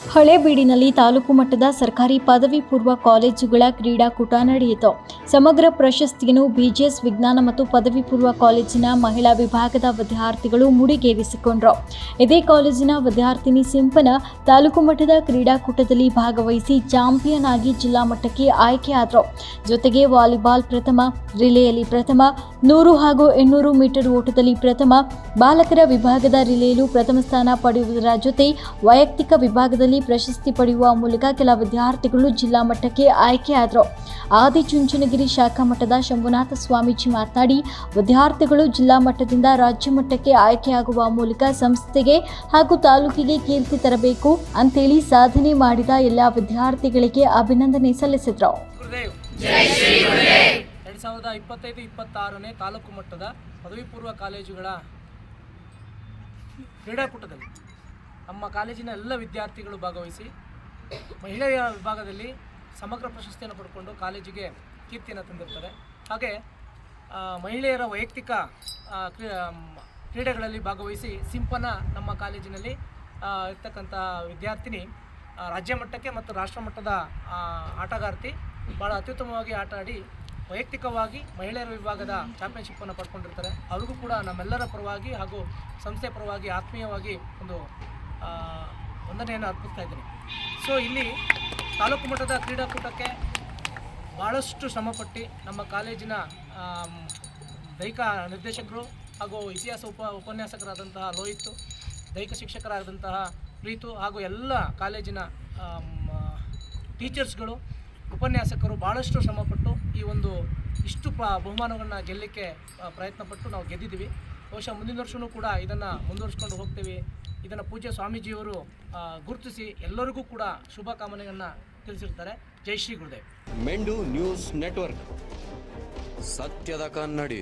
ಹಳೇಬೀಡಿನಲ್ಲಿ ತಾಲೂಕು ಮಟ್ಟದ ಸರ್ಕಾರಿ ಪದವಿ ಪೂರ್ವ ಕಾಲೇಜುಗಳ ಕ್ರೀಡಾಕೂಟ ನಡೆಯಿತು. ಸಮಗ್ರ ಪ್ರಶಸ್ತಿಯನ್ನು ಬಿಜಿಎಸ್ ವಿಜ್ಞಾನ ಮತ್ತು ಪದವಿ ಪೂರ್ವ ಕಾಲೇಜಿನ ಮಹಿಳಾ ವಿಭಾಗದ ವಿದ್ಯಾರ್ಥಿಗಳು ಮುಡಿಗೇರಿಸಿಕೊಂಡರು. ಇದೇ ಕಾಲೇಜಿನ ವಿದ್ಯಾರ್ಥಿನಿ ಸಿಂಪನ ತಾಲೂಕು ಮಟ್ಟದ ಕ್ರೀಡಾಕೂಟದಲ್ಲಿ ಭಾಗವಹಿಸಿ ಚಾಂಪಿಯನ್ ಆಗಿ ಜಿಲ್ಲಾ ಮಟ್ಟಕ್ಕೆ ಆಯ್ಕೆಯಾದರು. ಜೊತೆಗೆ ವಾಲಿಬಾಲ್ ಪ್ರಥಮ, ರಿಲೇಯಲ್ಲಿ ಪ್ರಥಮ, ನೂರು ಹಾಗೂ ಇನ್ನೂರು ಮೀಟರ್ ಓಟದಲ್ಲಿ ಪ್ರಥಮ, ಬಾಲಕರ ವಿಭಾಗದ ರಿಲೇಯಲ್ಲೂ ಪ್ರಥಮ ಸ್ಥಾನ ಪಡೆಯುವುದರ ಜೊತೆ ವೈಯಕ್ತಿಕ ವಿಭಾಗದಲ್ಲಿ ಪ್ರಶಸ್ತಿ ಪಡೆಯುವ ಮೂಲಕ ಕೆಲ ವಿದ್ಯಾರ್ಥಿಗಳು ಜಿಲ್ಲಾ ಮಟ್ಟಕ್ಕೆ ಆಯ್ಕೆಯಾದರು. ಆದಿಚುಂಚನಗಿರಿ ಶಾಖಾ ಮಠದ ಶಂಭುನಾಥ ಸ್ವಾಮೀಜಿ ಮಾತನಾಡಿ ವಿದ್ಯಾರ್ಥಿಗಳು ಜಿಲ್ಲಾ ಮಟ್ಟದಿಂದ ರಾಜ್ಯ ಮಟ್ಟಕ್ಕೆ ಆಯ್ಕೆಯಾಗುವ ಮೂಲಕ ಸಂಸ್ಥೆಗೆ ಹಾಗೂ ತಾಲೂಕಿಗೆ ಕೀರ್ತಿ ತರಬೇಕು ಅಂತೇಳಿ ಸಾಧನೆ ಮಾಡಿದ ಎಲ್ಲ ವಿದ್ಯಾರ್ಥಿಗಳಿಗೆ ಅಭಿನಂದನೆ ಸಲ್ಲಿಸಿದರು. ಎರಡು ಸಾವಿರದ ಇಪ್ಪತ್ತೈದು, ಇಪ್ಪತ್ತಾರನೇ ತಾಲೂಕು ಮಟ್ಟದ ಪದವಿ ಪೂರ್ವ ಕಾಲೇಜುಗಳ ಕ್ರೀಡಾಕೂಟದಲ್ಲಿ ನಮ್ಮ ಕಾಲೇಜಿನ ಎಲ್ಲ ವಿದ್ಯಾರ್ಥಿಗಳು ಭಾಗವಹಿಸಿ ಮಹಿಳೆಯ ವಿಭಾಗದಲ್ಲಿ ಸಮಗ್ರ ಪ್ರಶಸ್ತಿಯನ್ನು ಪಡ್ಕೊಂಡು ಕಾಲೇಜಿಗೆ ಕೀರ್ತಿಯನ್ನು ತಂದಿರ್ತಾರೆ. ಹಾಗೆ ಮಹಿಳೆಯರ ವೈಯಕ್ತಿಕ ಕ್ರೀ- ಕ್ರೀಡೆಗಳಲ್ಲಿ ಭಾಗವಹಿಸಿ ಸಿಂಪನ ನಮ್ಮ ಕಾಲೇಜಿನಲ್ಲಿ ಇರ್ತಕ್ಕಂಥ ವಿದ್ಯಾರ್ಥಿನಿ ರಾಜ್ಯ ಮಟ್ಟಕ್ಕೆ ಮತ್ತು ರಾಷ್ಟ್ರ ಮಟ್ಟದ ಆಟಗಾರ್ತಿ ಭಾಳ ಅತ್ಯುತ್ತಮವಾಗಿ ಆಟ ಆಡಿ ವೈಯಕ್ತಿಕವಾಗಿ ಮಹಿಳೆಯರ ವಿಭಾಗದ ಚಾಂಪಿಯನ್ಶಿಪ್ಪನ್ನು ಪಡ್ಕೊಂಡಿರ್ತಾರೆ. ಅವ್ರಿಗೂ ಕೂಡ ನಮ್ಮೆಲ್ಲರ ಪರವಾಗಿ ಹಾಗೂ ಸಂಸ್ಥೆ ಪರವಾಗಿ ಆತ್ಮೀಯವಾಗಿ ಒಂದು ವಂದನೆಯನ್ನು ಅರ್ಪಿಸ್ತಾ ಇದ್ದೀನಿ. ಸೊ ಇಲ್ಲಿ ತಾಲೂಕು ಮಟ್ಟದ ಕ್ರೀಡಾಕೂಟಕ್ಕೆ ಭಾಳಷ್ಟು ಶ್ರಮಪಟ್ಟು ನಮ್ಮ ಕಾಲೇಜಿನ ದೈಹಿಕ ನಿರ್ದೇಶಕರು ಹಾಗೂ ಇತಿಹಾಸ ಉಪ, ಉಪನ್ಯಾಸಕರಾದಂತಹ ಲೋಹಿತ್, ದೈಹಿಕ ಶಿಕ್ಷಕರಾದಂತಹ ಪ್ರೀತು ಹಾಗೂ ಎಲ್ಲ ಕಾಲೇಜಿನ ಟೀಚರ್ಸ್ಗಳು, ಉಪನ್ಯಾಸಕರು ಭಾಳಷ್ಟು ಶ್ರಮಪಟ್ಟು ಈ ಒಂದು ಇಷ್ಟು ಪ ಬಹುಮಾನಗಳನ್ನ ಗೆಲ್ಲಲಿಕ್ಕೆ ಪ್ರಯತ್ನಪಟ್ಟು ನಾವು ಗೆದ್ದಿದ್ದೀವಿ. ಬಹುಶಃ ಮುಂದಿನ ವರ್ಷವೂ ಕೂಡ ಇದನ್ನು ಮುಂದುವರಿಸ್ಕೊಂಡು ಹೋಗ್ತೀವಿ. ಇದನ್ನು ಪೂಜ್ಯ ಸ್ವಾಮೀಜಿಯವರು ಗುರುತಿಸಿ ಎಲ್ಲರಿಗೂ ಕೂಡ ಶುಭ ಕಾಮನೆಯನ್ನು ತಿಳಿಸಿರ್ತಾರೆ. ಜೈ Shri Gurudev. Mendu news network. ಸತ್ಯದ ಕನ್ನಡಿ.